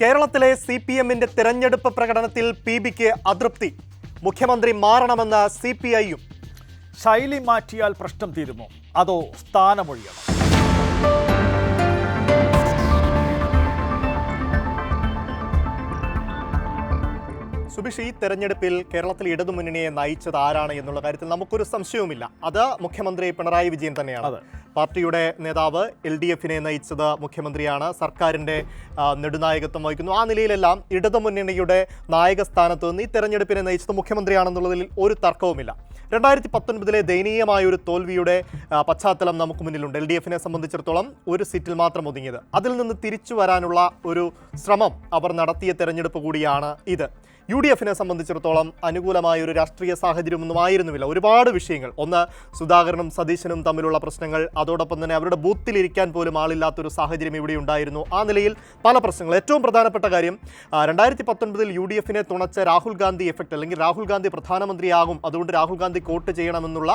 കേരളത്തിലെ C P എമ്മിന്റെ തെരഞ്ഞെടുപ്പ് പ്രകടനത്തിൽ പി ബിക്ക് അതൃപ്തി. മുഖ്യമന്ത്രി മാറണമെന്ന് സി പി ഐയും ശൈലി മാറ്റിയാൽ പ്രശ്നം തീരുമോ? അതോ സ്ഥാനമൊഴിയണം? സുബിഷ് ഈ തെരഞ്ഞെടുപ്പിൽ കേരളത്തിൽ ഇടതുമുന്നണിയെ നയിച്ചത് ആരാണ് എന്നുള്ള കാര്യത്തിൽ നമുക്കൊരു സംശയവുമില്ല. അത് മുഖ്യമന്ത്രി പിണറായി വിജയൻ തന്നെയാണ്. പാർട്ടിയുടെ നേതാവ് എൽ ഡി എഫിനെ നയിച്ചത് മുഖ്യമന്ത്രിയാണ്. സർക്കാരിന്റെ നെടുനായകത്വം വഹിക്കുന്നു. ആ നിലയിലെല്ലാം ഇടതുമുന്നണിയുടെ നായക സ്ഥാനത്ത് നിന്ന് ഈ തെരഞ്ഞെടുപ്പിനെ നയിച്ചത് മുഖ്യമന്ത്രിയാണെന്നുള്ളതിൽ ഒരു തർക്കവുമില്ല. രണ്ടായിരത്തി പത്തൊൻപതിലെ ദയനീയമായ ഒരു തോൽവിയുടെ പശ്ചാത്തലം നമുക്ക് മുന്നിലുണ്ട്. എൽ ഡി എഫിനെ സംബന്ധിച്ചിടത്തോളം ഒരു സീറ്റിൽ മാത്രം ഒതുങ്ങിയത്. അതിൽ നിന്ന് തിരിച്ചു വരാനുള്ള ഒരു ശ്രമം അവർ നടത്തിയ തെരഞ്ഞെടുപ്പ് കൂടിയാണ് ഇത്. യു ഡി എഫിനെ സംബന്ധിച്ചിടത്തോളം അനുകൂലമായ ഒരു രാഷ്ട്രീയ സാഹചര്യമൊന്നും ആയിരുന്നുമില്ല ഒരുപാട് വിഷയങ്ങൾ. ഒന്ന് സുധാകരനും സതീശനും തമ്മിലുള്ള പ്രശ്നങ്ങൾ. അതോടൊപ്പം തന്നെ അവരുടെ ബൂത്തിലിരിക്കാൻ പോലും ആളില്ലാത്തൊരു സാഹചര്യം ഇവിടെ ഉണ്ടായിരുന്നു. ആ നിലയിൽ പല പ്രശ്നങ്ങൾ. ഏറ്റവും പ്രധാനപ്പെട്ട കാര്യം രണ്ടായിരത്തി പത്തൊൻപതിൽ യു ഡി എഫിനെ തുണച്ച രാഹുൽ ഗാന്ധി എഫക്റ്റ് അല്ലെങ്കിൽ രാഹുൽ ഗാന്ധി പ്രധാനമന്ത്രിയാകും അതുകൊണ്ട് രാഹുൽ ഗാന്ധി കോട്ട് ചെയ്യണമെന്നുള്ള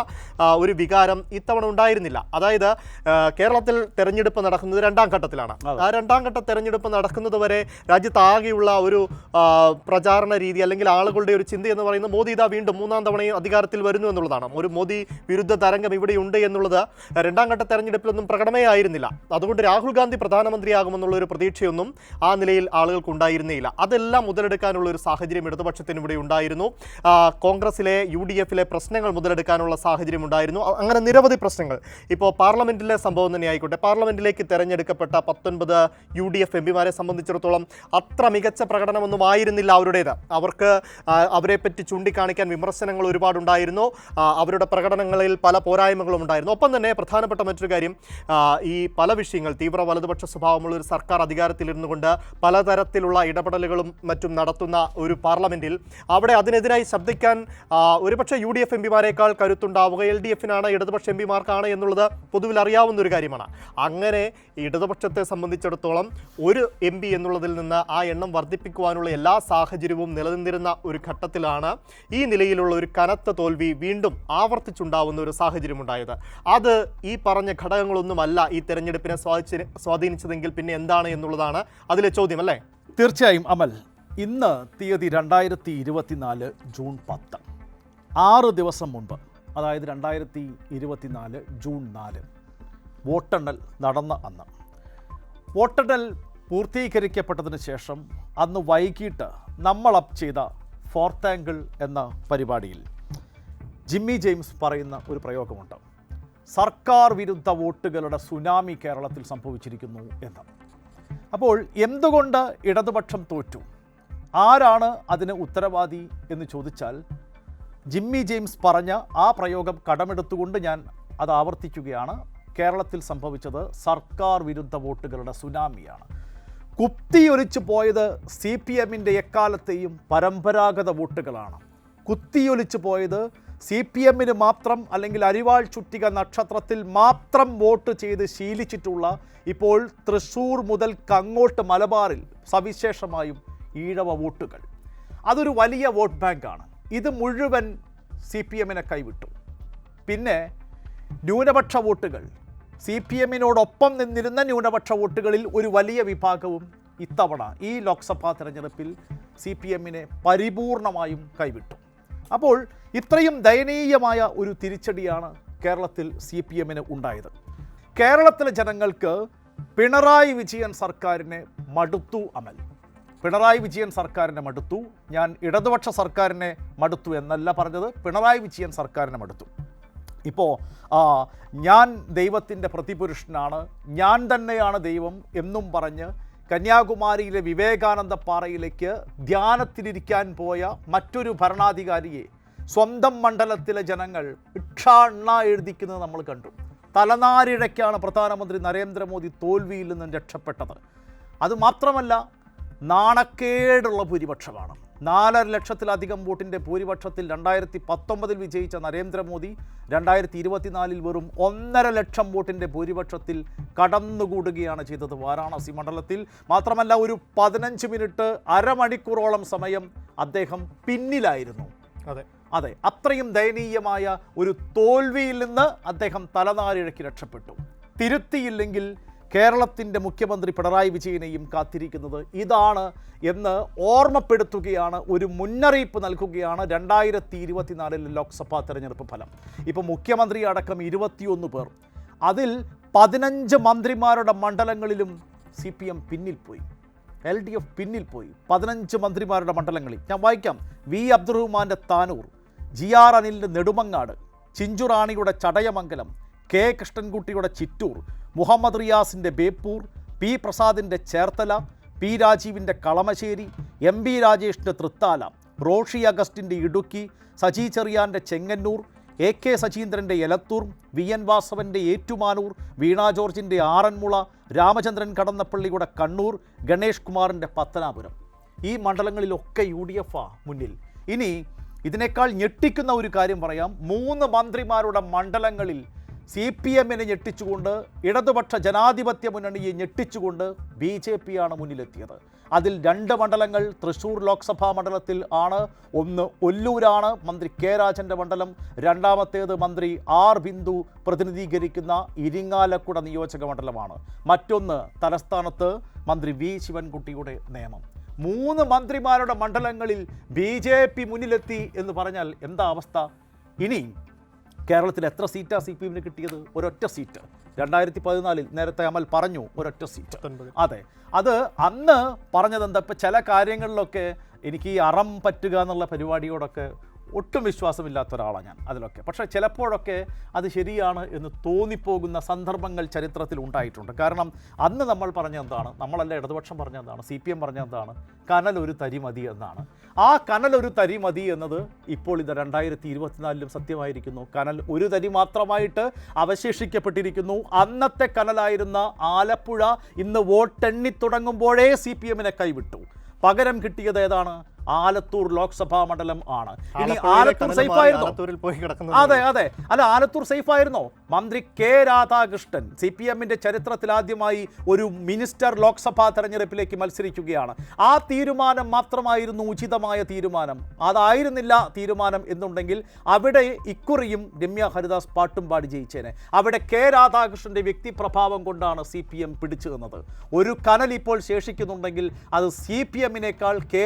ഒരു വികാരം ഇത്തവണ ഉണ്ടായിരുന്നില്ല. അതായത് കേരളത്തിൽ തെരഞ്ഞെടുപ്പ് നടക്കുന്നത് രണ്ടാം ഘട്ടത്തിലാണ്. ആ രണ്ടാം ഘട്ട തെരഞ്ഞെടുപ്പ് നടക്കുന്നത് വരെ രാജ്യത്താകെയുള്ള ഒരു പ്രചാരണ രീതി അല്ലെങ്കിൽ ആളുകളുടെ ഒരു ചിന്ത എന്ന് പറയുന്നത് മോദി ഇതാ വീണ്ടും മൂന്നാം തവണയും അധികാരത്തിൽ വരുന്നു എന്നുള്ളതാണ്. ഒരു മോദി വിരുദ്ധ തരംഗം ഇവിടെയുണ്ട് എന്നുള്ളത് രണ്ടാം ഘട്ട തെരഞ്ഞെടുപ്പിലൊന്നും പ്രകടമേ ആയിരുന്നില്ല. അതുകൊണ്ട് രാഹുൽ ഗാന്ധി പ്രധാനമന്ത്രിയാകുമെന്നുള്ള ഒരു പ്രതീക്ഷയൊന്നും ആ നിലയിൽ ആളുകൾക്ക് ഉണ്ടായിരുന്നേയില്ല. അതെല്ലാം മുതലെടുക്കാനുള്ള ഒരു സാഹചര്യം ഇടതുപക്ഷത്തിന് ഇവിടെ ഉണ്ടായിരുന്നു. കോൺഗ്രസിലെ യു ഡി എഫിലെ പ്രശ്നങ്ങൾ മുതലെടുക്കാനുള്ള സാഹചര്യം ഉണ്ടായിരുന്നു. അങ്ങനെ നിരവധി പ്രശ്നങ്ങൾ. ഇപ്പോൾ പാർലമെന്റിലെ സംഭവം തന്നെ ആയിക്കോട്ടെ. പാർലമെന്റിലേക്ക് തെരഞ്ഞെടുക്കപ്പെട്ട പത്തൊൻപത് യു ഡി എഫ് എം പിമാരെ സംബന്ധിച്ചിടത്തോളം അത്ര മികച്ച പ്രകടനമൊന്നും ആയിരുന്നില്ല അവരുടേത്. അവർക്ക് അവരെപ്പറ്റി ചൂണ്ടിക്കാണിക്കാൻ വിമർശനങ്ങൾ ഒരുപാടുണ്ടായിരുന്നു. അവരുടെ പ്രകടനങ്ങളിൽ പല പോരായ്മകളും ഉണ്ടായിരുന്നു. ഒപ്പം തന്നെ പ്രധാനപ്പെട്ട മറ്റൊരു കാര്യം ഈ പല വിഷയങ്ങൾ തീവ്ര വലതുപക്ഷ സ്വഭാവമുള്ള ഒരു സർക്കാർ അധികാരത്തിലിരുന്നു കൊണ്ട് പലതരത്തിലുള്ള ഇടപെടലുകളും മറ്റും നടത്തുന്ന ഒരു പാർലമെന്റിൽ അവിടെ അതിനെതിരായി ശബ്ദിക്കാൻ ഒരുപക്ഷെ യു ഡി എഫ് എം പിമാരെക്കാൾ കരുത്തുണ്ടാവുക എൽ ഡി എഫിനാണ് ഇടതുപക്ഷ എം പിമാർക്കാണ് എന്നുള്ളത് പൊതുവിൽ അറിയാവുന്ന ഒരു കാര്യമാണ്. അങ്ങനെ ഇടതുപക്ഷത്തെ സംബന്ധിച്ചിടത്തോളം ഒരു എം എന്നുള്ളതിൽ നിന്ന് ആ എണ്ണം വർദ്ധിപ്പിക്കുവാനുള്ള എല്ലാ സാഹചര്യവും നിലനിന്നിരുന്ന ഒരു ഘട്ടത്തിലാണ് ഈ നിലയിലുള്ള ഒരു കനത്ത തോൽവി വീണ്ടും ആവർത്തിച്ചുണ്ടാവുന്ന ഒരു സാഹചര്യം ഉണ്ടായത് അത് ഈ പറഞ്ഞ ഘടകങ്ങളൊന്നുമല്ല ഈ തെരഞ്ഞെടുപ്പിനെ സ്വാധീന സ്വാധീനിച്ചതെങ്കിൽ പിന്നെ എന്താണ് എന്നുള്ളതാണ് അതിലെ ചോദ്യം അല്ലേ? തീർച്ചയായും അമൽ ഇന്ന് തീയതി രണ്ടായിരത്തി ഇരുപത്തിനാല് ജൂൺ പത്ത്. ആറ് ദിവസം മുൻപ് അതായത് രണ്ടായിരത്തി ഇരുപത്തിനാല് ജൂൺ നാല് വോട്ടെണ്ണൽ നടന്ന അന്ന്. വോട്ടെണ്ണൽ പൂർത്തീകരിക്കപ്പെട്ടതിന് ശേഷം അന്ന് വൈകിട്ട് നമ്മൾ അപ്പ് ചെയ്ത ഫോർത്ത് ആംഗിൾ എന്ന പരിപാടിയിൽ ജിമ്മി ജെയിംസ് പറയുന്ന ഒരു പ്രയോഗമുണ്ട്. സർക്കാർ വിരുദ്ധ വോട്ടുകളുടെ സുനാമി കേരളത്തിൽ സംഭവിച്ചിരിക്കുന്നു എന്ന്. അപ്പോൾ എന്തുകൊണ്ട് ഇടതുപക്ഷം തോറ്റു? ആരാണ് അതിന് ഉത്തരവാദി എന്ന് ചോദിച്ചാൽ ജിമ്മി ജെയിംസ് പറഞ്ഞ ആ പ്രയോഗം കടമെടുത്തുകൊണ്ട് ഞാൻ അത് ആവർത്തിക്കുകയാണ്. കേരളത്തിൽ സംഭവിച്ചത് സർക്കാർ വിരുദ്ധ വോട്ടുകളുടെ സുനാമിയാണ്. കുത്തിയൊലിച്ചു പോയത് സി പി എമ്മിന്റെ എക്കാലത്തെയും പരമ്പരാഗത വോട്ടുകളാണ്. കുത്തിയൊലിച്ചു പോയത് സി പി എമ്മിന് മാത്രം അല്ലെങ്കിൽ അരിവാൾ ചുറ്റിക നക്ഷത്രത്തിൽ മാത്രം വോട്ട് ചെയ്ത് ശീലിച്ചിട്ടുള്ള ഇപ്പോൾ തൃശ്ശൂർ മുതൽ കങ്ങോട്ട് മലബാറിൽ സവിശേഷമായും ഈഴവ വോട്ടുകൾ. അതൊരു വലിയ വോട്ട് ബാങ്കാണ്. ഇത് മുഴുവൻ സി പി എമ്മിനെ കൈവിട്ടു. പിന്നെ ന്യൂനപക്ഷ വോട്ടുകൾ. സി പി എമ്മിനോടൊപ്പം നിന്നിരുന്ന ന്യൂനപക്ഷ വോട്ടുകളിൽ ഒരു വലിയ വിഭാഗവും ഇത്തവണ ഈ ലോക്സഭാ തെരഞ്ഞെടുപ്പിൽ സി പി എമ്മിനെ പരിപൂർണമായും കൈവിട്ടു. അപ്പോൾ ഇത്രയും ദയനീയമായ ഒരു തിരിച്ചടിയാണ് കേരളത്തിൽ സി പി എമ്മിന് ഉണ്ടായത്. കേരളത്തിലെ ജനങ്ങൾക്ക് പിണറായി വിജയൻ സർക്കാരിനെ മടുത്തു അമൽ. പിണറായി വിജയൻ സർക്കാരിനെ മടുത്തു. ഞാൻ ഇടതുപക്ഷ സർക്കാരിനെ മടുത്തു എന്നല്ല പറഞ്ഞത്. പിണറായി വിജയൻ സർക്കാരിനെ മടുത്തു. ഇപ്പോൾ ഞാൻ ദൈവത്തിന്റെ പ്രതിപുരുഷനാണ് ഞാൻ തന്നെയാണ് ദൈവം എന്നും പറഞ്ഞ് കന്യാകുമാരിയിലെ വിവേകാനന്ദ പാറയിലേക്ക് ധ്യാനത്തിലിരിക്കാൻ പോയ മറ്റൊരു ഭരണാധികാരിയെ സ്വന്തം മണ്ഡലത്തിലെ ജനങ്ങൾ ഇക്ഷാണ്ണ എഴുതിക്കുന്നത് നമ്മൾ കണ്ടു. തലനാരിഴയ്ക്കാണ് പ്രധാനമന്ത്രി നരേന്ദ്രമോദി തോൽവിയിൽ നിന്നും രക്ഷപ്പെട്ടത്. അതുമാത്രമല്ല നാണക്കേടുള്ള ഭൂരിപക്ഷമാണ്. നാലര ലക്ഷത്തിലധികം വോട്ടിന്റെ ഭൂരിപക്ഷത്തിൽ രണ്ടായിരത്തി പത്തൊമ്പതിൽ വിജയിച്ച നരേന്ദ്രമോദി രണ്ടായിരത്തി ഇരുപത്തിനാലിൽ വെറും ഒന്നര ലക്ഷം വോട്ടിന്റെ ഭൂരിപക്ഷത്തിൽ കടന്നുകൂടുകയാണ് ചെയ്തത് വാരാണസി മണ്ഡലത്തിൽ. മാത്രമല്ല ഒരു പതിനഞ്ച് മിനിറ്റ് അരമണിക്കൂറോളം സമയം അദ്ദേഹം പിന്നിലായിരുന്നു. അതെ. അതെ അത്രയും ദയനീയമായ ഒരു തോൽവിയിൽ നിന്ന് അദ്ദേഹം തലനാരിഴയ്ക്ക് രക്ഷപ്പെട്ടു. തിരുത്തിയില്ലെങ്കിൽ കേരളത്തിന്റെ മുഖ്യമന്ത്രി പിണറായി വിജയനെയും കാത്തിരിക്കുന്നത് ഇതാണ് എന്ന് ഓർമ്മപ്പെടുത്തുകയാണ് ഒരു മുന്നറിയിപ്പ് നൽകുകയാണ് രണ്ടായിരത്തി ഇരുപത്തിനാലിലെ ലോക്സഭാ തെരഞ്ഞെടുപ്പ് ഫലം. ഇപ്പോൾ മുഖ്യമന്ത്രി അടക്കം ഇരുപത്തിയൊന്ന് പേർ. അതിൽ പതിനഞ്ച് മന്ത്രിമാരുടെ മണ്ഡലങ്ങളിലും സി പി എം പിന്നിൽ പോയി. എൽ ഡി എഫ് പിന്നിൽ പോയി. പതിനഞ്ച് മന്ത്രിമാരുടെ മണ്ഡലങ്ങളിൽ. ഞാൻ വായിക്കാം. വി. അബ്ദുറഹ്മാന്റെ താനൂർ ജി. ആർ. അനിലിന്റെ നെടുമങ്ങാട് ചിഞ്ചുറാണിയുടെ ചടയമംഗലം കെ. കൃഷ്ണൻകുട്ടിയുടെ ചിറ്റൂർ മുഹമ്മദ് റിയാസിന്റെ ബേപ്പൂർ പി പ്രസാദിന്റെ ചേർത്തല പി രാജീവിന്റെ കളമശ്ശേരി എം ബി രാജേഷിന്റെ തൃത്താല റോഷി അഗസ്റ്റിന്റെ ഇടുക്കി സജി ചെറിയാന്റെ ചെങ്ങന്നൂർ എ കെ സചീന്ദ്രന്റെ എലത്തൂർ വി എൻ വാസവന്റെ ഏറ്റുമാനൂർ വീണ ജോർജിന്റെ ആറന്മുള രാമചന്ദ്രൻ കടന്നപ്പള്ളിയുടെ കണ്ണൂർ ഗണേഷ് കുമാറിന്റെ പത്തനാപുരം. ഈ മണ്ഡലങ്ങളിലൊക്കെ യു ഡി എഫ് മുന്നിൽ. ഇനി ഇതിനേക്കാൾ ഞെട്ടിക്കുന്ന ഒരു കാര്യം പറയാം. മൂന്ന് മന്ത്രിമാരുടെ മണ്ഡലങ്ങളിൽ സി പി എമ്മിനെ ഞെട്ടിച്ചുകൊണ്ട് ഇടതുപക്ഷ ജനാധിപത്യ മുന്നണിയെ ഞെട്ടിച്ചുകൊണ്ട് ബി ജെ പി ആണ് മുന്നിലെത്തിയത്. അതിൽ രണ്ട് മണ്ഡലങ്ങൾ തൃശൂർ ലോക്സഭാ മണ്ഡലത്തിൽ ആണ് ഒന്ന് ഒല്ലൂരാണ് മന്ത്രി കെ രാജന്റെ മണ്ഡലം രണ്ടാമത്തേത് മന്ത്രി ആർ ബിന്ദു പ്രതിനിധീകരിക്കുന്ന ഇരിങ്ങാലക്കുട നിയോജക മണ്ഡലമാണ്. മറ്റൊന്ന് തലസ്ഥാനത്ത് മന്ത്രി വി ശിവൻകുട്ടിയുടെ നിയമം. മൂന്ന് മന്ത്രിമാരുടെ മണ്ഡലങ്ങളിൽ ബി ജെ പി മുന്നിലെത്തി എന്ന് പറഞ്ഞാൽ എന്താ അവസ്ഥ? ഇനി കേരളത്തിൽ എത്ര സീറ്റാണ് സി പി എമ്മിന് കിട്ടിയത്? ഒരൊറ്റ സീറ്റ്. രണ്ടായിരത്തി പതിനാലിൽ നേരത്തെ അമൽ പറഞ്ഞു ഒരൊറ്റ സീറ്റ്. അതെ. അത് അന്ന് പറഞ്ഞത് എന്താ ഇപ്പം ചില കാര്യങ്ങളിലൊക്കെ എനിക്ക് ഈ അറം പറ്റുക എന്നുള്ള പരിപാടിയോടൊക്കെ ഒട്ടും വിശ്വാസമില്ലാത്ത ഒരാളാണ് ഞാൻ അതിലൊക്കെ. പക്ഷേ ചിലപ്പോഴൊക്കെ അത് ശരിയാണ് എന്ന് തോന്നിപ്പോകുന്ന സന്ദർഭങ്ങൾ ചരിത്രത്തിൽ ഉണ്ടായിട്ടുണ്ട്. കാരണം അന്ന് നമ്മൾ പറഞ്ഞെന്താണ് നമ്മളല്ല ഇടതുപക്ഷം പറഞ്ഞെന്താണ് സി പി എം പറഞ്ഞെന്താണ് കനലൊരു തരിമതി എന്നാണ്. ആ കനലൊരു ഒരു തരി മതി എന്നത് ഇപ്പോൾ ഇത് രണ്ടായിരത്തി ഇരുപത്തിനാലിലും സത്യമായിരിക്കുന്നു. കനൽ ഒരു തരി മാത്രമായിട്ട് അവശേഷിക്കപ്പെട്ടിരിക്കുന്നു. അന്നത്തെ കനലായിരുന്ന ആലപ്പുഴ ഇന്ന് വോട്ടെണ്ണി തുടങ്ങുമ്പോഴേ സി പി എമ്മിനെ കൈവിട്ടു. പകരം കിട്ടിയത് ഏതാണ്? ആലത്തൂർ ലോക്സഭാ മണ്ഡലം ആണ്. ഇനി ആലത്തൂർ സേഫ് ആയിരുന്നു അതെ അതെ. അല്ല ആലത്തൂർ സേഫ് ആയിരുന്നോ മന്ത്രി കെ രാധാകൃഷ്ണൻ സി പി എമ്മിന്റെ ചരിത്രത്തിൽ ആദ്യമായി ഒരു മിനിസ്റ്റർ ലോക്സഭാ തെരഞ്ഞെടുപ്പിലേക്ക് മത്സരിക്കുകയാണ്. ആ തീരുമാനം മാത്രമായിരുന്നു ഉചിതമായ തീരുമാനം. അതായിരുന്നില്ല തീരുമാനം എന്നുണ്ടെങ്കിൽ അവിടെ ഇക്കുറിയും രമ്യ ഹരിദാസ് പാട്ടും പാടി ജയിച്ചേനെ. അവിടെ കെ രാധാകൃഷ്ണന്റെ വ്യക്തിപ്രഭാവം കൊണ്ടാണ് സി പി എം പിടിച്ചു നിന്നത്. ഒരു കനൽ ഇപ്പോൾ ശേഷിക്കുന്നുണ്ടെങ്കിൽ അത് സി പി എമ്മിനേക്കാൾ കെ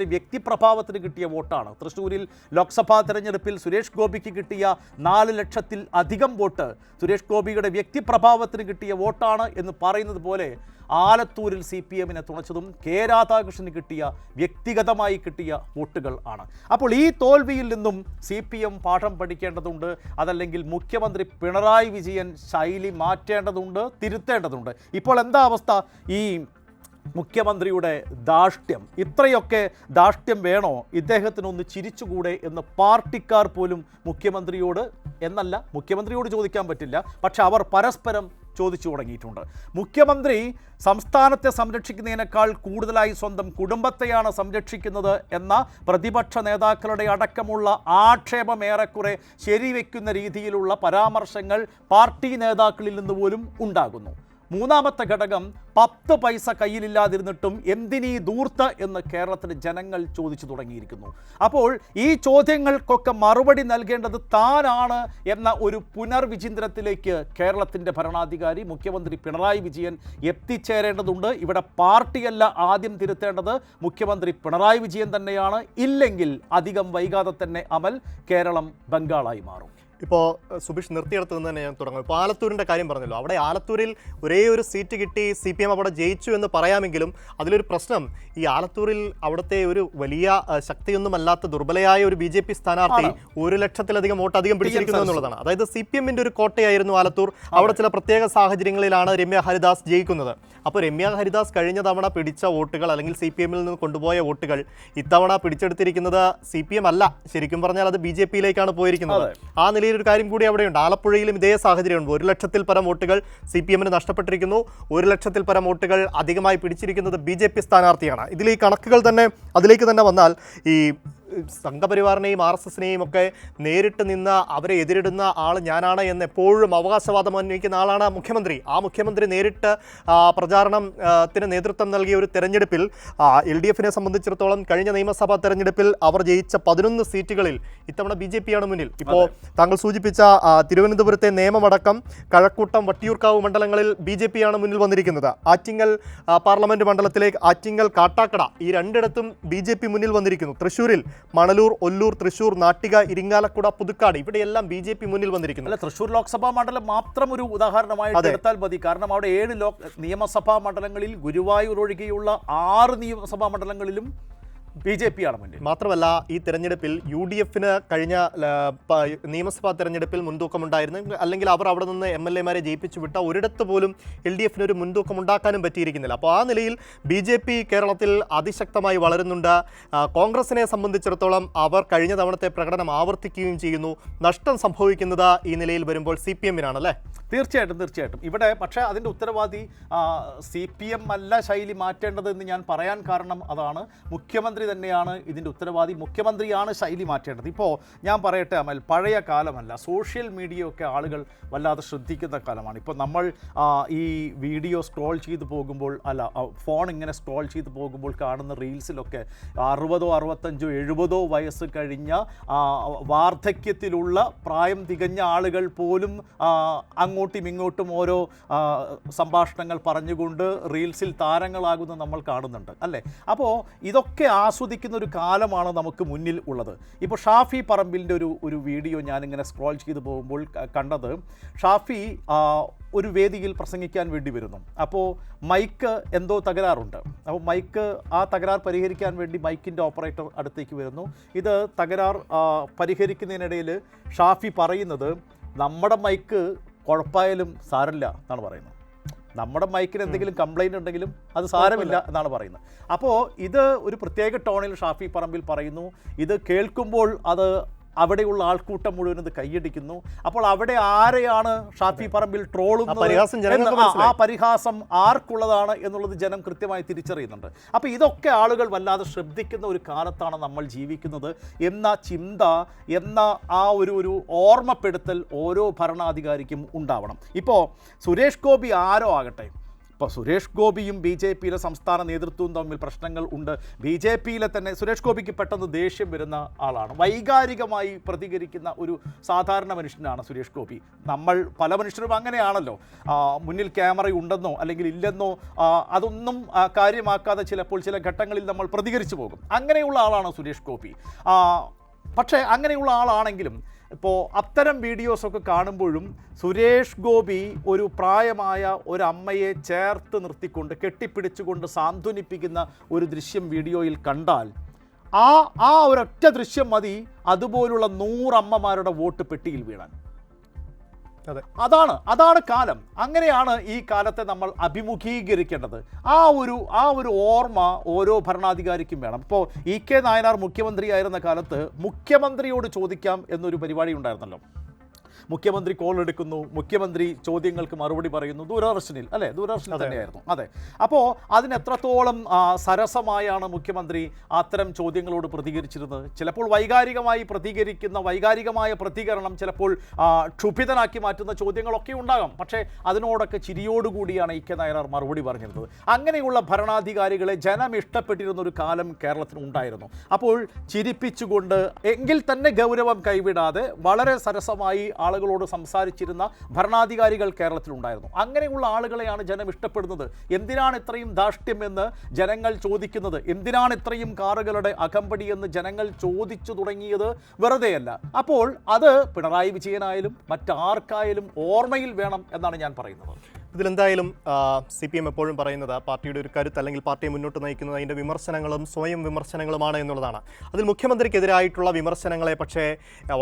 രാധാകൃഷ്ണന്റെ വ്യക്തിപ്രഭാവത്തിന് കിട്ടിയ വോട്ടാണ്. തൃശ്ശൂരിൽ ലോക്സഭാ തെരഞ്ഞെടുപ്പിൽ സുരേഷ് ഗോപിക്ക് കിട്ടിയ നാല് ലക്ഷത്തിൽ അധികം വോട്ട് സുരേഷ് ഗോപിയുടെ വ്യക്തിപ്രഭാവത്തിന് കിട്ടിയ വോട്ടാണ് എന്ന് പറയുന്നത് പോലെ ആലത്തൂരിൽ സി പി എമ്മിനെ തുണച്ചതും കെ രാധാകൃഷ്ണന് കിട്ടിയ വ്യക്തിഗതമായി കിട്ടിയ വോട്ടുകൾ ആണ്. അപ്പോൾ ഈ തോൽവിയിൽ നിന്നും സി പി എം പാഠം പഠിക്കേണ്ടതുണ്ട് അതല്ലെങ്കിൽ മുഖ്യമന്ത്രി പിണറായി വിജയൻ ശൈലി മാറ്റേണ്ടതുണ്ട് തിരുത്തേണ്ടതുണ്ട്. ഇപ്പോൾ എന്താ അവസ്ഥ? ഈ മുഖ്യമന്ത്രിയുടെ ദാഷ്ട്യം ഇത്രയൊക്കെ ദാഷ്ട്യം വേണോ? ഇദ്ദേഹത്തിനൊന്ന് ചിരിച്ചുകൂടെ എന്ന് പാർട്ടിക്കാർ പോലും മുഖ്യമന്ത്രിയോട് എന്നല്ല മുഖ്യമന്ത്രിയോട് ചോദിക്കാൻ പറ്റില്ല പക്ഷെ അവർ പരസ്പരം ചോദിച്ചു തുടങ്ങിയിട്ടുണ്ട്. മുഖ്യമന്ത്രി സംസ്ഥാനത്തെ സംരക്ഷിക്കുന്നതിനേക്കാൾ കൂടുതലായി സ്വന്തം കുടുംബത്തെയാണ് സംരക്ഷിക്കുന്നത് എന്ന പ്രതിപക്ഷ നേതാക്കളുടെ അടക്കമുള്ള ആക്ഷേപം ഏറെക്കുറെ ശരിവെക്കുന്ന രീതിയിലുള്ള പരാമർശങ്ങൾ പാർട്ടി നേതാക്കളിൽ നിന്ന് പോലും ഉണ്ടാകുന്നു. മൂന്നാമത്തെ ഘടകം പത്ത് പൈസ കയ്യിലില്ലാതിരുന്നിട്ടും എന്തിനീ ദൂർത്ത് എന്ന് കേരളത്തിലെ ജനങ്ങൾ ചോദിച്ചു തുടങ്ങിയിരിക്കുന്നു. അപ്പോൾ ഈ ചോദ്യങ്ങൾക്കൊക്കെ മറുപടി നൽകേണ്ടത് താനാണ് എന്ന ഒരു പുനർവിചിന്തനത്തിലേക്ക് കേരളത്തിന്റെ ഭരണാധികാരി മുഖ്യമന്ത്രി പിണറായി വിജയൻ എത്തിച്ചേരേണ്ടതുണ്ട്. ഇവിടെ പാർട്ടിയല്ല ആദ്യം തിരുത്തേണ്ടത് മുഖ്യമന്ത്രി പിണറായി വിജയൻ തന്നെയാണ്. ഇല്ലെങ്കിൽ അധികം വൈകാതെ തന്നെ അമൽ കേരളം ബംഗാളായി മാറും. ഇപ്പോൾ സുബിഷ് നിർത്തിയെടുത്ത് നിന്ന് തന്നെ ഞാൻ തുടങ്ങും. ഇപ്പോൾ ആലത്തൂരിന്റെ കാര്യം പറഞ്ഞല്ലോ. അവിടെ ആലത്തൂരിൽ ഒരേ ഒരു സീറ്റ് കിട്ടി സി പി എം അവിടെ ജയിച്ചു എന്ന് പറയാമെങ്കിലും അതിലൊരു പ്രശ്നം ഈ ആലത്തൂരിൽ അവിടുത്തെ ഒരു വലിയ ശക്തിയൊന്നുമല്ലാത്ത ദുർബലയായ ഒരു ബി ജെ പി സ്ഥാനാർത്ഥി ഒരു ലക്ഷത്തിലധികം വോട്ട് അധികം പിടിച്ചിരിക്കുന്നു എന്നുള്ളതാണ്. അതായത് സി പി എമ്മിന്റെ ഒരു കോട്ടയായിരുന്നു ആലത്തൂർ. അവിടെ ചില പ്രത്യേക സാഹചര്യങ്ങളിലാണ് രമ്യ ഹരിദാസ് ജയിക്കുന്നത്. അപ്പോൾ രമ്യ ഹരിദാസ് കഴിഞ്ഞ തവണ പിടിച്ച വോട്ടുകൾ അല്ലെങ്കിൽ സി പി എമ്മിൽ നിന്ന് കൊണ്ടുപോയ വോട്ടുകൾ ഇത്തവണ പിടിച്ചെടുത്തിരിക്കുന്നത് സി പി എം അല്ല. ശരിക്കും പറഞ്ഞാൽ അത് ബി ജെ പിയിലേക്കാണ് പോയിരിക്കുന്നത്. ആ നിലയിൽ ഒരു കാര്യം കൂടി അവിടെയുണ്ട്. ആലപ്പുഴയിലും ഇതേ സാഹചര്യമുണ്ട്. ഒരു ലക്ഷത്തിൽ പരം വോട്ടുകൾ സി പി എമ്മിന് നഷ്ടപ്പെട്ടിരിക്കുന്നു. ഒരു ലക്ഷത്തിൽ പരം വോട്ടുകൾ അധികമായി പിടിച്ചിരിക്കുന്നത് ബി ജെ പി സ്ഥാനാർത്ഥിയാണ്. ഇതിൽ ഈ കണക്കുകൾ തന്നെ അതിലേക്ക് തന്നെ വന്നാൽ ഈ സംഘപരിവാറിനെയും ആർ എസ് എസിനെയും ഒക്കെ നേരിട്ട് നിന്ന് അവരെ എതിരിടുന്ന ആൾ ഞാനാണ് എന്ന് എപ്പോഴും അവകാശവാദം ഉന്നയിക്കുന്ന ആളാണ് മുഖ്യമന്ത്രി. ആ മുഖ്യമന്ത്രി നേരിട്ട് പ്രചാരണത്തിന് നേതൃത്വം നൽകിയ ഒരു തെരഞ്ഞെടുപ്പിൽ എൽ ഡി എഫിനെ സംബന്ധിച്ചിടത്തോളം കഴിഞ്ഞ നിയമസഭാ തെരഞ്ഞെടുപ്പിൽ അവർ ജയിച്ച പതിനൊന്ന് സീറ്റുകളിൽ ഇത്തവണ ബി ജെ പിയാണ് മുന്നിൽ. ഇപ്പോൾ താങ്കൾ സൂചിപ്പിച്ച തിരുവനന്തപുരത്തെ നിയമമടക്കം കഴക്കൂട്ടം വട്ടിയൂർക്കാവ് മണ്ഡലങ്ങളിൽ ബി ജെ പിയാണ് മുന്നിൽ വന്നിരിക്കുന്നത്. ആറ്റിങ്ങൽ പാർലമെന്റ് പാർലമെന്റ് മണ്ഡലത്തിലേക്ക് ആറ്റിങ്ങൽ കാട്ടാക്കട ഈ രണ്ടിടത്തും ബി ജെ പി മുന്നിൽ വന്നിരിക്കുന്നു. തൃശ്ശൂരിൽ മണലൂർ ഒല്ലൂർ തൃശൂർ നാട്ടിക ഇരിങ്ങാലക്കുട പുതുക്കാട് ഇവിടെയെല്ലാം ബി ജെ പി മുന്നിൽ വന്നിരിക്കുന്നു അല്ല തൃശ്ശൂർ ലോക്സഭാ മണ്ഡലം മാത്രം ഒരു ഉദാഹരണമായി. എടുത്താൽ മതി കാരണം അവിടെ ഏഴ് നിയമസഭാ മണ്ഡലങ്ങളിൽ ഗുരുവായൂർ ഒഴികെയുള്ള ആറ് നിയമസഭാ മണ്ഡലങ്ങളിലും ബി ജെ പി ആണ് മുന്നിൽ. മാത്രമല്ല ഈ തെരഞ്ഞെടുപ്പിൽ യു ഡി എഫിന് കഴിഞ്ഞ നിയമസഭാ തെരഞ്ഞെടുപ്പിൽ മുൻതൂക്കമുണ്ടായിരുന്നു. അല്ലെങ്കിൽ അവർ അവിടെ നിന്ന് എം എൽ എമാരെ ജയിപ്പിച്ചു വിട്ട ഒരിടത്ത് പോലും എൽ ഡി എഫിന് ഒരു മുൻതൂക്കം ഉണ്ടാക്കാനും പറ്റിയിരിക്കുന്നില്ല. അപ്പോൾ ആ നിലയിൽ ബി ജെ പി കേരളത്തിൽ അതിശക്തമായി വളരുന്നുണ്ട്. കോൺഗ്രസിനെ സംബന്ധിച്ചിടത്തോളം അവർ കഴിഞ്ഞ തവണത്തെ പ്രകടനം ആവർത്തിക്കുകയും ചെയ്യുന്നു. നഷ്ടം സംഭവിക്കുന്നത് ഈ നിലയിൽ വരുമ്പോൾ സി പി എമ്മിനാണല്ലേ തീർച്ചയായിട്ടും തീർച്ചയായിട്ടും. ഇവിടെ പക്ഷേ അതിന്റെ ഉത്തരവാദി സി പി എം അല്ല ശൈലി മാറ്റേണ്ടതെന്ന് ഞാൻ പറയാൻ കാരണം അതാണ്. മുഖ്യമന്ത്രി തന്നെയാണ് ഇതിന്റെ ഉത്തരവാദി. മുഖ്യമന്ത്രിയാണ് ശൈലി മാറ്റേണ്ടത്. ഇപ്പോൾ ഞാൻ പറയട്ടെ അമൽ പഴയ കാലമല്ല. സോഷ്യൽ മീഡിയയൊക്കെ ആളുകൾ വല്ലാതെ ശ്രദ്ധിക്കുന്ന കാലമാണ്. ഇപ്പോൾ നമ്മൾ ഈ വീഡിയോ സ്ക്രോൾ ചെയ്ത് പോകുമ്പോൾ അല്ല ഫോൺ ഇങ്ങനെ സ്ക്രോൾ ചെയ്ത് പോകുമ്പോൾ കാണുന്ന റീൽസിലൊക്കെ അറുപതോ അറുപത്തഞ്ചോ എഴുപതോ വയസ്സ് കഴിഞ്ഞ വാർദ്ധക്യത്തിലുള്ള പ്രായം തികഞ്ഞ ആളുകൾ പോലും ആ, അങ്ങോട്ടും ഇങ്ങോട്ടും ഓരോ ആ, സംഭാഷണങ്ങൾ പറഞ്ഞുകൊണ്ട് റീൽസിൽ താരങ്ങളാകുന്ന നമ്മൾ കാണുന്നുണ്ട്. അല്ലേ? അപ്പോൾ ഇതൊക്കെ ആസ്വദിക്കുന്ന ഒരു കാലമാണ് നമുക്ക് മുന്നിൽ ഉള്ളത്. ഇപ്പോൾ ഷാഫി പറമ്പിലിന്റെ ഒരു ഒരു വീഡിയോ ഞാനിങ്ങനെ സ്ക്രോൾ ചെയ്ത് പോകുമ്പോൾ കണ്ടത് ഷാഫി ഒരു വേദിയിൽ പ്രസംഗിക്കാൻ വേണ്ടി വരുന്നു. അപ്പോൾ മൈക്ക് എന്തോ തകരാറുണ്ട്. അപ്പോൾ മൈക്ക് ആ തകരാർ പരിഹരിക്കാൻ വേണ്ടി മൈക്കിന്റെ ഓപ്പറേറ്റർ അടുത്തേക്ക് വരുന്നു. ഇത് തകരാർ പരിഹരിക്കുന്നതിനിടയിൽ ഷാഫി പറയുന്നത് നമ്മുടെ മൈക്ക് കുഴപ്പമായാലും സാരല്ല എന്നാണ് പറയുന്നത്. നമ്മുടെ മൈക്കിന് എന്തെങ്കിലും കംപ്ലൈന്റ് ഉണ്ടെങ്കിലും അത് സാരമില്ല എന്നാണ് പറയുന്നത്. അപ്പോൾ ഇത് ഒരു പ്രത്യേക ടോണിൽ ഷാഫി പറമ്പിൽ പറയുന്നു. ഇത് കേൾക്കുമ്പോൾ അത് അവിടെയുള്ള ആൾക്കൂട്ടം മുഴുവൻ ഇത് കൈയടിക്കുന്നു. അപ്പോൾ അവിടെ ആരെയാണ് ഷാഫി പറമ്പിൽ ട്രോളുന്നത് ആ പരിഹാസം ആർക്കുള്ളതാണ് എന്നുള്ളത് ജനം കൃത്യമായി തിരിച്ചറിയുന്നുണ്ട്. അപ്പോൾ ഇതൊക്കെ ആളുകൾ വല്ലാതെ ശ്രദ്ധിക്കുന്ന ഒരു കാലത്താണ് നമ്മൾ ജീവിക്കുന്നത് എന്ന ചിന്ത എന്ന ആ ഒരു ഒരു ഓർമ്മപ്പെടുത്തൽ ഓരോ ഭരണാധികാരിക്കും ഉണ്ടാവണം. ഇപ്പോൾ സുരേഷ് ഗോപി ആരോ ആകട്ടെ ഇപ്പോൾ സുരേഷ് ഗോപിയും ബി ജെ പിയിലെ സംസ്ഥാന നേതൃത്വവും തമ്മിൽ പ്രശ്നങ്ങൾ ഉണ്ട്. ബി ജെ പിയിലെ തന്നെ സുരേഷ് ഗോപിക്ക് പെട്ടെന്ന് ദേഷ്യം വരുന്ന ആളാണ്. വൈകാരികമായി പ്രതികരിക്കുന്ന ഒരു സാധാരണ മനുഷ്യനാണ് സുരേഷ് ഗോപി. നമ്മൾ പല മനുഷ്യരും അങ്ങനെയാണല്ലോ. മുന്നിൽ ക്യാമറ ഉണ്ടെന്നോ അല്ലെങ്കിൽ ഇല്ലെന്നോ അതൊന്നും കാര്യമാക്കാതെ ചിലപ്പോൾ ചില ഘട്ടങ്ങളിൽ നമ്മൾ പ്രതികരിച്ചു പോകും. അങ്ങനെയുള്ള ആളാണ് സുരേഷ് ഗോപി. പക്ഷേ അങ്ങനെയുള്ള ആളാണെങ്കിലും ഇപ്പോൾ അത്തരം വീഡിയോസൊക്കെ കാണുമ്പോഴും സുരേഷ് ഗോപി ഒരു പ്രായമായ ഒരു അമ്മയെ ചേർത്ത് നിർത്തിക്കൊണ്ട് കെട്ടിപ്പിടിച്ചുകൊണ്ട് സാന്ത്വനിപ്പിക്കുന്ന ഒരു ദൃശ്യം വീഡിയോയിൽ കണ്ടാൽ ആ ആ ഒരൊറ്റ ദൃശ്യം മതി അതുപോലുള്ള നൂറമ്മമാരുടെ വോട്ട് പെട്ടിയിൽ അതെ അതാണ് അതാണ് കാലം. അങ്ങനെയാണ് ഈ കാലത്തെ നമ്മൾ അഭിമുഖീകരിക്കേണ്ടത്. ആ ഒരു ആ ഒരു ഓർമ്മ ഓരോ ഭരണാധികാരിക്കും വേണം. ഇപ്പോൾ ഇ കെ നായനാർ മുഖ്യമന്ത്രിയായിരുന്ന കാലത്ത് മുഖ്യമന്ത്രിയോട് ചോദിക്കാം എന്നൊരു പരിപാടി ഉണ്ടായിരുന്നല്ലോ. മുഖ്യമന്ത്രി കോൾ എടുക്കുന്നു മുഖ്യമന്ത്രി ചോദ്യങ്ങൾക്ക് മറുപടി പറയുന്നു. ദൂരദർശനിൽ അല്ലെ? ദൂരദർശനിൽ തന്നെയായിരുന്നു. അതെ. അപ്പോൾ അതിന് എത്രത്തോളം സരസമായാണ് മുഖ്യമന്ത്രി അത്തരം ചോദ്യങ്ങളോട് പ്രതികരിച്ചിരുന്നത്? ചിലപ്പോൾ വൈകാരികമായി പ്രതികരിക്കുന്ന വൈകാരികമായ പ്രതികരണം ചിലപ്പോൾ ക്ഷുഭിതനാക്കി മാറ്റുന്ന ചോദ്യങ്ങളൊക്കെ ഉണ്ടാകാം. പക്ഷേ അതിനോടൊക്കെ ചിരിയോടുകൂടിയാണ് ഇ കെ നായനാർ മറുപടി പറഞ്ഞിരുന്നത്. അങ്ങനെയുള്ള ഭരണാധികാരികളെ ജനം ഇഷ്ടപ്പെട്ടിരുന്ന ഒരു കാലം കേരളത്തിന് ഉണ്ടായിരുന്നു. അപ്പോൾ ചിരിപ്പിച്ചുകൊണ്ട് എങ്കിൽ തന്നെ ഗൗരവം കൈവിടാതെ വളരെ സരസമായി ആളുകളോട് സംസാരിച്ചിരുന്ന ഭരണാധികാരികൾ കേരളത്തിലുണ്ടായിരുന്നു. അങ്ങനെയുള്ള ആളുകളെയാണ് ജനം ഇഷ്ടപ്പെടുന്നത്. എന്തിനാണ് ഇത്രയും ധാർഷ്ട്യം എന്ന് ജനങ്ങൾ ചോദിക്കുന്നത്? എന്തിനാണ് ഇത്രയും കാറുകളുടെ അകമ്പടി എന്ന് ജനങ്ങൾ ചോദിച്ചു തുടങ്ങിയത്? വെറുതെയല്ല. അപ്പോൾ അത് പിണറായി വിജയനായാലും മറ്റാർക്കായാലും ഓർമ്മയിൽ വേണം എന്നാണ് ഞാൻ പറയുന്നത്. ഇതിലെന്തായാലും സി പി എം എപ്പോഴും പറയുന്നത് പാർട്ടിയുടെ ഒരു കരുത്ത് അല്ലെങ്കിൽ പാർട്ടിയെ മുന്നോട്ട് നയിക്കുന്നത് അതിന്റെ വിമർശനങ്ങളും സ്വയം വിമർശനങ്ങളുമാണ് എന്നുള്ളതാണ്. അതിൽ മുഖ്യമന്ത്രിക്കെതിരായിട്ടുള്ള വിമർശനങ്ങളെ പക്ഷേ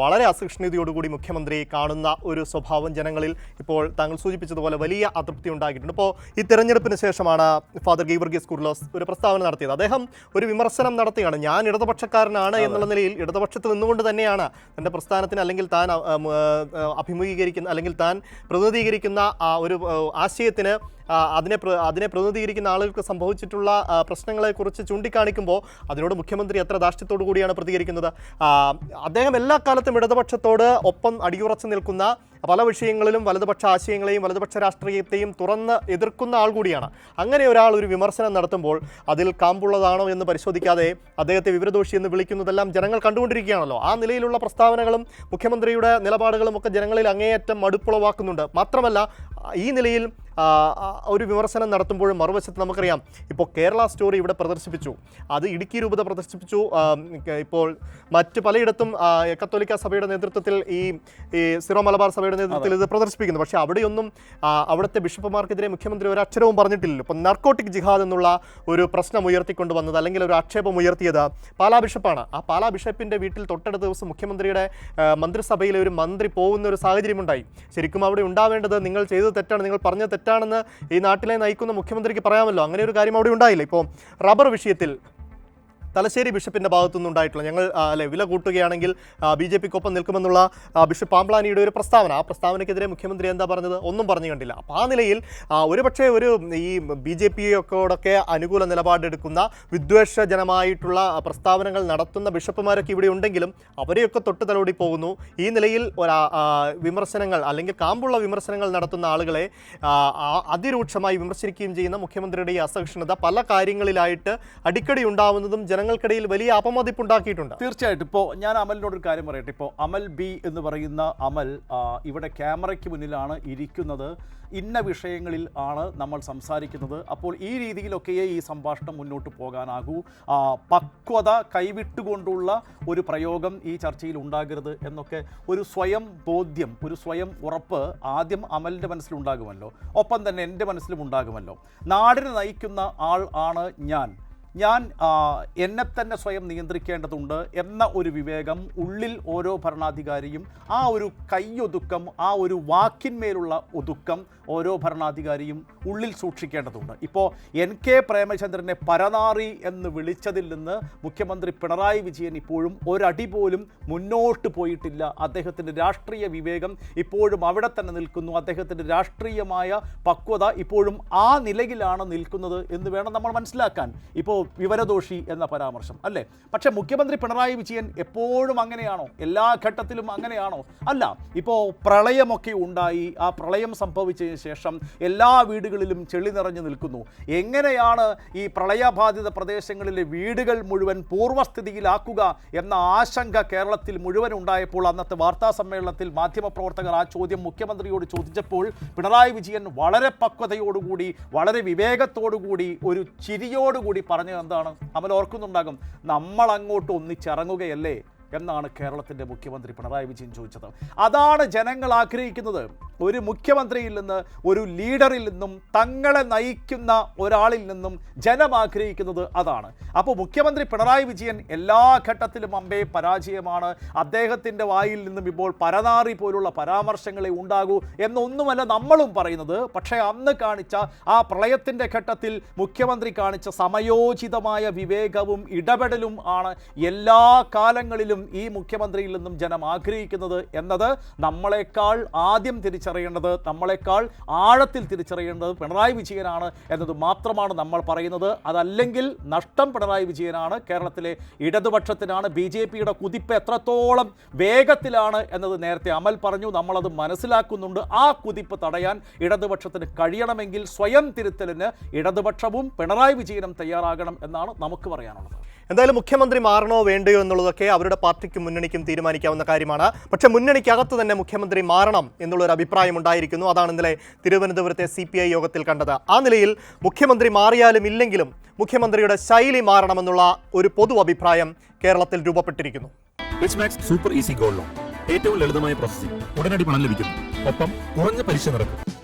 വളരെ അസഹിഷ്ണുതയോടുകൂടി മുഖ്യമന്ത്രി കാണുന്ന ഒരു സ്വഭാവം ജനങ്ങളിൽ ഇപ്പോൾ താങ്കൾ സൂചിപ്പിച്ചതുപോലെ വലിയ അതൃപ്തി ഉണ്ടാക്കിയിട്ടുണ്ട്. ഇപ്പോൾ ഈ തെരഞ്ഞെടുപ്പിന് ശേഷമാണ് ഫാദർ ഗീവർഗീസ് കുർലോസ് ഒരു പ്രസ്താവന നടത്തിയത്. അദ്ദേഹം ഒരു വിമർശനം നടത്തുകയാണ് ഞാൻ ഇടതുപക്ഷക്കാരനാണ് എന്നുള്ള നിലയിൽ ഇടതുപക്ഷത്ത് നിന്നുകൊണ്ട് തന്നെയാണ് തന്റെ പ്രസ്ഥാനത്തിന് അല്ലെങ്കിൽ താൻ അഭിമുഖീകരിക്കുന്ന അല്ലെങ്കിൽ താൻ പ്രതിനിധീകരിക്കുന്ന ആ ഒരു ആശയത്തിന് ആ, അതിനെ അതിനെ പ്രതിനിധീകരിക്കുന്ന ആളുകൾക്ക് സംഭവിച്ചിട്ടുള്ള പ്രശ്നങ്ങളെക്കുറിച്ച് ചൂണ്ടിക്കാണിക്കുമ്പോൾ അതിനോട് മുഖ്യമന്ത്രി എത്ര ധാർഷ്ട്യത്തോടു കൂടിയാണ് പ്രതികരിക്കുന്നത്? അദ്ദേഹം എല്ലാ കാലത്തും ഇടതുപക്ഷത്തോട് ഒപ്പം അടിയുറച്ചു നിൽക്കുന്ന പല വിഷയങ്ങളിലും വലതുപക്ഷ ആശയങ്ങളെയും വലതുപക്ഷ രാഷ്ട്രീയത്തെയും തുറന്ന് എതിർക്കുന്ന ആൾ കൂടിയാണ്. അങ്ങനെ ഒരാൾ ഒരു വിമർശനം നടത്തുമ്പോൾ അതിൽ കാമ്പുള്ളതാണോ എന്ന് പരിശോധിക്കാതെ അദ്ദേഹത്തെ വിവരദോഷി എന്ന് വിളിക്കുന്നതെല്ലാം ജനങ്ങൾ കണ്ടുകൊണ്ടിരിക്കുകയാണല്ലോ. ആ നിലയിലുള്ള പ്രസ്താവനകളും മുഖ്യമന്ത്രിയുടെ നിലപാടുകളും ഒക്കെ ജനങ്ങളിൽ അങ്ങേയറ്റം മടുപ്പുളവാക്കുന്നുണ്ട് മാത്രമല്ല ഈ നിലയിൽ ഒരു വിമർശനം നടത്തുമ്പോഴും മറുവശത്ത് നമുക്കറിയാം ഇപ്പോൾ കേരള സ്റ്റോറി ഇവിടെ പ്രദർശിപ്പിച്ചു. അത് ഇടുക്കി രൂപത പ്രദർശിപ്പിച്ചു. ഇപ്പോൾ മറ്റ് പലയിടത്തും കത്തോലിക്ക സഭയുടെ നേതൃത്വത്തിൽ ഈ ഈ സിറോ മലബാർ സഭയുടെ നേതൃത്വത്തിൽ ഇത് പ്രദർശിപ്പിക്കുന്നു. പക്ഷേ അവിടെയൊന്നും അവിടുത്തെ ബിഷപ്പുമാർക്കെതിരെ മുഖ്യമന്ത്രി ഒരു അക്ഷരവും പറഞ്ഞിട്ടില്ലല്ലോ. ഇപ്പം നർക്കോട്ടിക് ജിഹാദ് എന്നുള്ള ഒരു പ്രശ്നം ഉയർത്തിക്കൊണ്ട് വന്നത് അല്ലെങ്കിൽ ഒരു ആക്ഷേപം ഉയർത്തിയത് പാലാ ബിഷപ്പാണ്. ആ പാലാ ബിഷപ്പിന്റെ വീട്ടിൽ തൊട്ടടുത്ത ദിവസം മുഖ്യമന്ത്രിയുടെ മന്ത്രിസഭയിലെ ഒരു മന്ത്രി പോകുന്ന ഒരു സാഹചര്യമുണ്ടായി. ശരിക്കും അവിടെ ഉണ്ടാവേണ്ടത് നിങ്ങൾ ചെയ്തത് തെറ്റാണ് നിങ്ങൾ പറഞ്ഞത് തെറ്റാണെന്ന് ഈ നാട്ടിലെ നയിക്കുന്ന മുഖ്യമന്ത്രിക്ക് പറയാമല്ലോ. അങ്ങനെ ഒരു കാര്യം അവിടെ ഉണ്ടായില്ല. ഇപ്പോൾ റബ്ബർ വിഷയത്തിൽ തലശ്ശേരി ബിഷപ്പിന്റെ ഭാഗത്തുനിന്നുണ്ടായിട്ടുള്ള ഞങ്ങൾ അല്ലെ വില കൂട്ടുകയാണെങ്കിൽ ബി ജെ പിക്കൊപ്പം നിൽക്കുമെന്നുള്ള ബിഷപ്പ് പാമ്പ്ലാനിയുടെ ഒരു പ്രസ്താവന. ആ പ്രസ്താവനയ്ക്കെതിരെ മുഖ്യമന്ത്രി എന്താ പറഞ്ഞത്? ഒന്നും പറഞ്ഞു കണ്ടില്ല. അപ്പോൾ ആ നിലയിൽ ഒരുപക്ഷെ ഒരു ഈ ബി ജെ പിയൊക്കെ അനുകൂല നിലപാടെടുക്കുന്ന വിദ്വേഷജനമായിട്ടുള്ള പ്രസ്താവനകൾ നടത്തുന്ന ബിഷപ്പുമാരൊക്കെ ഇവിടെ ഉണ്ടെങ്കിലും അവരെയൊക്കെ തൊട്ട് തലോടി പോകുന്നു. ഈ നിലയിൽ വിമർശനങ്ങൾ അല്ലെങ്കിൽ കാമ്പുള്ള വിമർശനങ്ങൾ നടത്തുന്ന ആളുകളെ അതിരൂക്ഷമായി വിമർശിക്കുകയും ചെയ്യുന്ന മുഖ്യമന്ത്രിയുടെ ഈ അസഹിഷ്ണുത പല കാര്യങ്ങളിലായിട്ട് അടിക്കടി ഉണ്ടാവുന്നതും ജനങ്ങൾക്കിടയിൽ വലിയ അപമതിപ്പുണ്ടാക്കിയിട്ടുണ്ട്. തീർച്ചയായിട്ടും. ഇപ്പോൾ ഞാൻ അമലിനോട് ഒരു കാര്യം പറയട്ടെ. ഇപ്പോൾ അമൽ ബി എന്ന് പറയുന്ന അമൽ ഇവിടെ ക്യാമറയ്ക്ക് മുന്നിലാണ് ഇരിക്കുന്നത്. ഇന്ന വിഷയങ്ങളിൽ ആണ് നമ്മൾ സംസാരിക്കുന്നത്. അപ്പോൾ ഈ രീതിയിലൊക്കെയേ ഈ സംഭാഷണം മുന്നോട്ട് പോകാനാകൂ. പക്വത കൈവിട്ടുകൊണ്ടുള്ള ഒരു പ്രയോഗം ഈ ചർച്ചയിൽ ഉണ്ടാകരുത് എന്നൊക്കെ ഒരു സ്വയം ബോധ്യം ഒരു സ്വയം ഉറപ്പ് ആദ്യം അമലിന്റെ മനസ്സിലുണ്ടാകുമല്ലോ. ഒപ്പം തന്നെ എന്റെ മനസ്സിലും ഉണ്ടാകുമല്ലോ. നാടിനെ നയിക്കുന്ന ആൾ ആണ് ഞാൻ. ഞാൻ എന്നെ തന്നെ സ്വയം നിയന്ത്രിക്കേണ്ടതുണ്ട് എന്ന ഒരു വിവേകം ഉള്ളിൽ ഓരോ ഭരണാധികാരിയും ആ ഒരു കൈയൊതുക്കം ആ ഒരു വാക്കിന്മേലുള്ള ഒതുക്കം ഓരോ ഭരണാധികാരിയും ഉള്ളിൽ സൂക്ഷിക്കേണ്ടതുണ്ട്. ഇപ്പോൾ എൻ കെ പ്രേമചന്ദ്രനെ പരനാറി എന്ന് വിളിച്ചതിൽ നിന്ന് മുഖ്യമന്ത്രി പിണറായി വിജയൻ ഇപ്പോഴും ഒരടി പോലും മുന്നോട്ട് പോയിട്ടില്ല. അദ്ദേഹത്തിന്റെ രാഷ്ട്രീയ വിവേകം ഇപ്പോഴും അവിടെ തന്നെ നിൽക്കുന്നു. അദ്ദേഹത്തിന്റെ രാഷ്ട്രീയമായ പക്വത ഇപ്പോഴും ആ നിലയിലാണ് നിൽക്കുന്നത് എന്ന് വേണം നമ്മൾ മനസ്സിലാക്കാൻ. ഇപ്പോൾ വിവരദോഷി എന്ന പരാമർശം അല്ലേ? പക്ഷേ മുഖ്യമന്ത്രി പിണറായി വിജയൻ എപ്പോഴും അങ്ങനെയാണോ? എല്ലാ ഘട്ടത്തിലും അങ്ങനെയാണോ? അല്ല ഇപ്പോൾ പ്രളയമൊക്കെ ഉണ്ടായി ആ പ്രളയം സംഭവിച്ചതിന് ശേഷം എല്ലാ വീടുകളിലും ചെളി നിറഞ്ഞു നിൽക്കുന്നു. എങ്ങനെയാണ് ഈ പ്രളയബാധിത പ്രദേശങ്ങളിലെ വീടുകൾ മുഴുവൻ പൂർവസ്ഥിതിയിലാക്കുക എന്ന ആശങ്ക കേരളത്തിൽ മുഴുവൻ ഉണ്ടായപ്പോൾ അന്നത്തെ വാർത്താ സമ്മേളനത്തിൽ മാധ്യമപ്രവർത്തകർ ആ ചോദ്യം മുഖ്യമന്ത്രിയോട് ചോദിച്ചപ്പോൾ പിണറായി വിജയൻ വളരെ പക്വതയോടുകൂടി വളരെ വിവേകത്തോടുകൂടി ഒരു ചിരിയോടുകൂടി പറഞ്ഞത് എന്താണ്? അമൽ ഓർക്കുന്നുണ്ടാകും. നമ്മൾ അങ്ങോട്ട് ഒന്നിച്ചിറങ്ങുകയല്ലേ? എന്നാണ് കേരളത്തിന്റെ മുഖ്യമന്ത്രി പിണറായി വിജയൻ ചോദിച്ചത്. അതാണ് ജനങ്ങൾ ആഗ്രഹിക്കുന്നത്. ഒരു മുഖ്യമന്ത്രിയിൽ നിന്ന് ഒരു ലീഡറിൽ നിന്നും തങ്ങളെ നയിക്കുന്ന ഒരാളിൽ നിന്നും ജനം ആഗ്രഹിക്കുന്നത് അതാണ്. അപ്പോൾ മുഖ്യമന്ത്രി പിണറായി വിജയൻ എല്ലാ ഘട്ടത്തിലും അമ്പേ പരാജയമാണ്. അദ്ദേഹത്തിന്റെ വായിൽ നിന്നും ഇപ്പോൾ പരനാറി പോലുള്ള പരാമർശങ്ങളെ ഉണ്ടാകൂ എന്നൊന്നുമല്ല നമ്മളും പറയുന്നത്. പക്ഷേ അന്ന് കാണിച്ച ആ പ്രളയത്തിന്റെ ഘട്ടത്തിൽ മുഖ്യമന്ത്രി കാണിച്ച സമയോചിതമായ വിവേകവും ഇടപെടലും ആണ് എല്ലാ കാലങ്ങളിലും ഈ മുഖ്യമന്ത്രിയിൽ നിന്നും ജനം ആഗ്രഹിക്കുന്നത് എന്നത് നമ്മളെക്കാൾ ആദ്യം തിരിച്ചറിയേണ്ടത് നമ്മളെക്കാൾ ആഴത്തിൽ തിരിച്ചറിയേണ്ടത് പിണറായി വിജയനാണ് എന്നത് മാത്രമാണ് നമ്മൾ പറയുന്നത്. അതല്ലെങ്കിൽ നഷ്ടം പിണറായി വിജയനാണ് കേരളത്തിലെ ഇടതുപക്ഷത്തിനാണ് ബി ജെ പിയുടെ കുതിപ്പ് എത്രത്തോളം വേഗത്തിലാണ് എന്നത് നേരത്തെ അമൽ പറഞ്ഞു. നമ്മളത് മനസ്സിലാക്കുന്നുണ്ട്. ആ കുതിപ്പ് തടയാൻ ഇടതുപക്ഷത്തിന് കഴിയണമെങ്കിൽ സ്വയം തിരുത്തലിന് ഇടതുപക്ഷവും പിണറായി വിജയനും തയ്യാറാകണം എന്നാണ് നമുക്ക് പറയാനുള്ളത്. എന്തായാലും മുഖ്യമന്ത്രി മാറണോ വേണ്ടയോ എന്നുള്ളതൊക്കെ അവരുടെ പാർട്ടിക്കും മുന്നണിക്കും തീരുമാനിക്കാവുന്ന കാര്യമാണ്. പക്ഷേ മുന്നണിക്കകത്ത് തന്നെ മുഖ്യമന്ത്രി മാറണം എന്നുള്ളൊരു അഭിപ്രായം ഉണ്ടായിരിക്കുന്നു. അതാണ് ഇന്നലെ തിരുവനന്തപുരത്തെ സി യോഗത്തിൽ കണ്ടത്. ആ നിലയിൽ മുഖ്യമന്ത്രി മാറിയാലും ഇല്ലെങ്കിലും മുഖ്യമന്ത്രിയുടെ ശൈലി മാറണമെന്നുള്ള ഒരു പൊതു അഭിപ്രായം കേരളത്തിൽ രൂപപ്പെട്ടിരിക്കുന്നു. സൂപ്പർ ഈസി ഗോൾഡ് ഏറ്റവും ലളിതമായ പ്രോസസ്സിംഗ് ഉടനടി പണം ലഭിക്കുന്നു. ഒപ്പം കുറഞ്ഞ പലിശ നിരക്ക്.